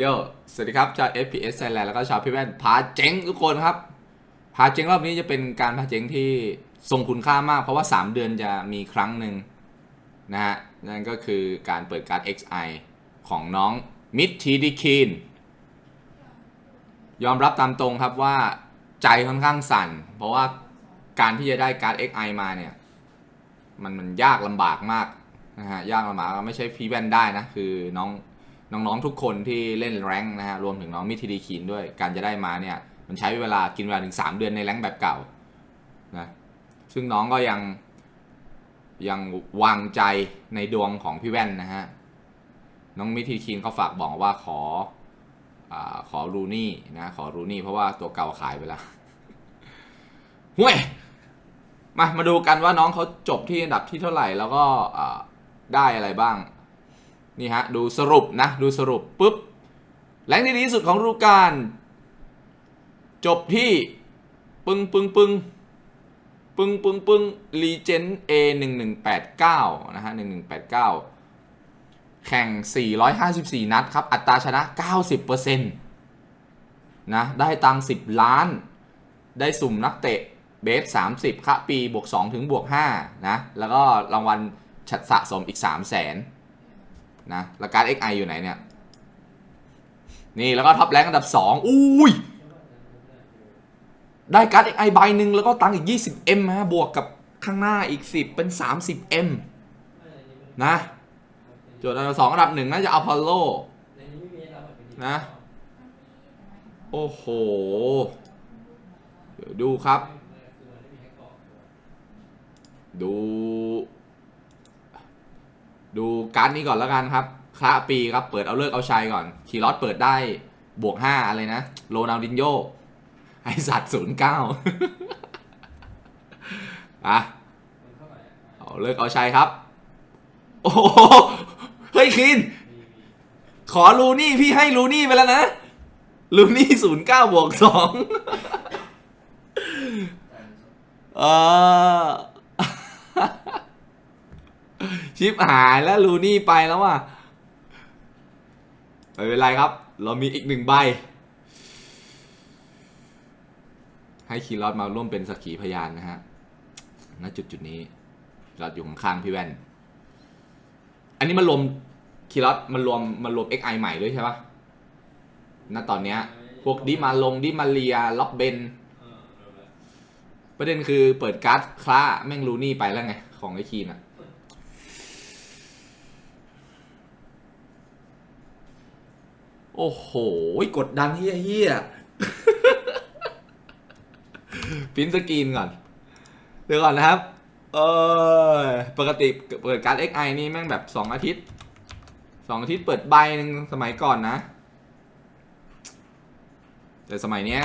โยสวัสดีครับชาว FPS Thailand แล้วก็ชาวพี่แว่นพาเจ๊งทุกคนครับ พาเจ๊งรอบนี้จะเป็นการพาเจ๊งที่ทรงคุณค่ามาก เพราะว่า 3 เดือนจะมีครั้งหนึ่งนะฮะ นั่นก็คือการเปิดการ์ด XI ของน้องมิดทีดีคีนยอมรับตามตรงครับว่าใจค่อนข้างสั่น เพราะว่าการที่จะได้การ์ด XI มาเนี่ย มันมันยากลำบากมากนะฮะ ยากลำบากไม่ใช่พี่แว่นได้นะ คือน้อง น้องๆทุกคนที่เล่นแรงนะฮะรวมถึงน้องมิทีดีคีนด้วยการจะได้มาเนี่ยมันใช้เวลากินเวลาถึง 3 เดือนในแรงแบบเก่านะซึ่งน้องก็ยังยังวางใจในดวงของพี่แว่นนะฮะน้องมิทีคีนเขาฝากบอกว่าขออาขอรูนี่นะขอรูนี่เพราะว่าตัวเก่าขายไปแล้วห่วยมามาดูกันว่าน้องเขาจบที่อันดับที่เท่าไหร่แล้วก็ได้อะไรบ้าง นี่ฮะดูสรุปนะดูสรุปปุ๊บแรงที่ดีที่สุดของฤดูกาลจบที่ปึ้งปึ้งปึ้งปึ้งปึ้งปึ้งรีเจน A หนึ่งหนึ่งแปดเก้านะฮะหนึ่งหนึ่งแปดเก้าแข่ง 454 นัดครับ อัตราชนะ 90%นะ ได้ตังค์10 ล้าน ได้สุ่มนักเตะเบส30ครับปีบวก 2 ถึงบวก 5 นะ แล้วก็รางวัลชัดสะสมอีก 3 0 0แส นะแล้วการ์ด XI อยู่ไหนเนี่ย นี่แล้วก็ท็อปแรงอันดับ 2 อุ้ย ได้การ์ด XI ใบหนึ่งแล้วก็ตังอีก 20M ฮะ บวกกับข้างหน้าอีก 10 เป็น 30M นะโจทย์อันดับสองอันดับหนึ่งน่าจะอพอลโลนะ โอ้โห เดี๋ยวดูครับ ดู ดูการ์ดนี้ก่อนแล้วกันครับคระปีครับเปิดเอาเลิกเอาชัยก่อนคีรอสเปิดได้บวกห้าอะไรนะโรนัลดินโยไอสัตว์ศูนย์เก้าอะเอาเลิกเอาชัยครับ โอ้โหเฮ้ยคิน ขอลูนี่พี่ให้ลูนี่ไปแล้วนะ ลูนี่ศูนย์เก้าบวกสองเออ ชิปหายแล้วลูนี่ไปแล้วว่ะไม่เป็นไรครับ เรามีอีกหนึ่งใบ ให้คีรอดมาร่วมเป็นสักขีพยานนะฮะณจุดจุดๆนี้เราอยู่ข้างๆพี่แว่น อันนี้มันรวมคีรอดมันรวมมันรวม XI ใหม่ด้วยใช่ปะณตอนเนี้ย พวกดิมาลงดิมาเรียล็อกเบนประเด็นคือเปิดการ์ดคล้าแม่งรูนี่ไปแล้วไง ของไอคีนอะ โอ้โห กดดันเฮี้ยเฮี้ยพิมพ์สกรีนก่อน เดี๋ยวก่อนนะครับ เออปกติเปิดการ์ด XI นี่แม่งแบบ 2 อาทิตย์ 2 อาทิตย์เปิดใบหนึ่งสมัยก่อนนะ แต่สมัยเนี้ย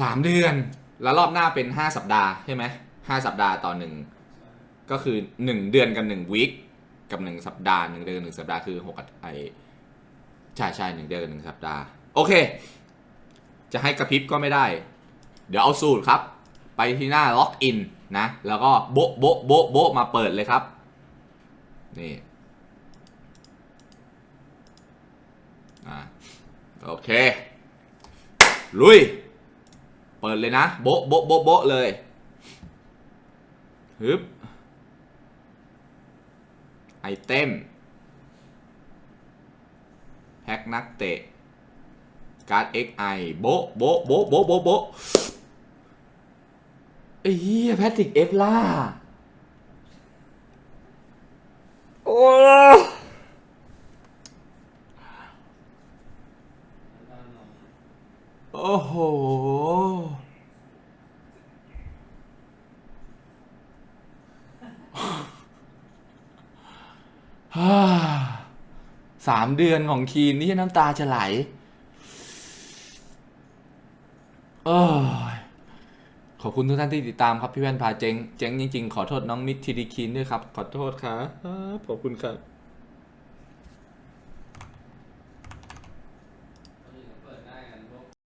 สามเดือน แล้วรอบหน้าเป็นห้าสัปดาห์ใช่ไหมห้าสัปดาห์ต่อหนึ่ง ก็คือหนึ่งเดือนกับหนึ่งวีค กับหนึ่งสัปดาห์หนึ่งเดือนหนึ่งสัปดาห์คือหกไอใช่ใช่หนึ่งเดือนหนึ่งสัปดาห์ โอเค จะให้กระพริบก็ไม่ได้ เดี๋ยวเอาสูตรครับ ไปที่หน้าล็อกอินนะ แล้วก็โบะโบะโบะโบะมาเปิดเลยครับ นี่อ่าโอเค ลุย เปิดเลยนะ โบะโบะโบโบะเลยฮึบ เทมแพ็กนักเตะ การ์ด XI โบโบโบโบโบโบไอ้เหี้ยแพทริกเอฟล่าโอ้โอ้โห ฮ่า สามเดือนของคีนนี่น้ำตาจะไหลเอ้ยขอบคุณทุกท่านที่ติดตามครับพี่แว่นพาเจ๊งเจ๊งจริงๆ ขอโทษน้องมิตรทีดีคีนด้วยครับ ขอโทษครับขอบคุณครับ